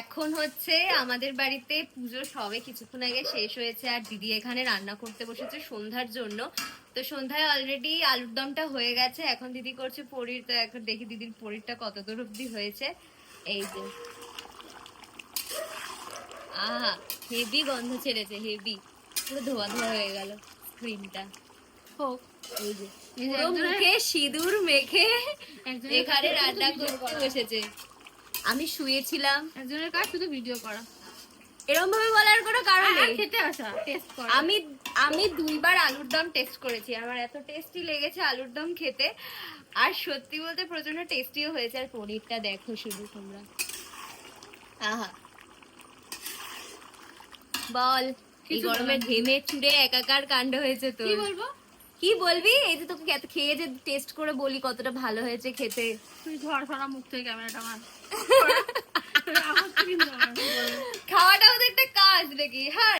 এখন হচ্ছে আমাদের বাড়িতে পুজো সবে কিছুক্ষণ আগে শেষ হয়েছে আর দিদি এখানে রান্না করতে বসেছে সন্ধ্যার জন্য। তো সন্ধ্যায় অলরেডি আলুর দমটা হয়ে গেছে এখন দিদি করছে পনির তো এখন দেখি দিদির পনিরটা কত দূর অব্দি হয়েছে। এই যে। আহা হেভি গন্ধ ছেড়েছে হেভি পুরো ধোয়া ধোয়া হয়ে গেল স্ক্রিনটা হোক এই যে। পুরো মুখে সিঁদুর মেখে এখানে রান্না করতে বসেছে। আমি শুয়েছিলাম। একজনের কাজ শুধু ভিডিও করা। এরকম ভাবে বলার কোনো কারণ নেই। খেতে আসা টেস্ট করা। আমি আমি দুইবার আলুর দম টেস্ট করেছি। আমার এত টেস্টি লেগেছে আলুর দম খেতে। আর সত্যি বলতে প্রচণ্ড টেস্টিও হয়েছে। আর পনিরটা দেখো শুধু তোমরা। আহা। বল এই গরমে ঘেমে চুড়ে একাকার কাণ্ড হয়েছে তো কি বলব? কি বলবি? এই যে তোকে খেয়ে যে টেস্ট করে বলি কতটা ভালো হয়েছে খেতে। তুই ধর সরা মুখ থেকে ক্যামেরাটা বলব? খাওয়াটাও তো একটা কাজ নাকি? হ্যাঁ।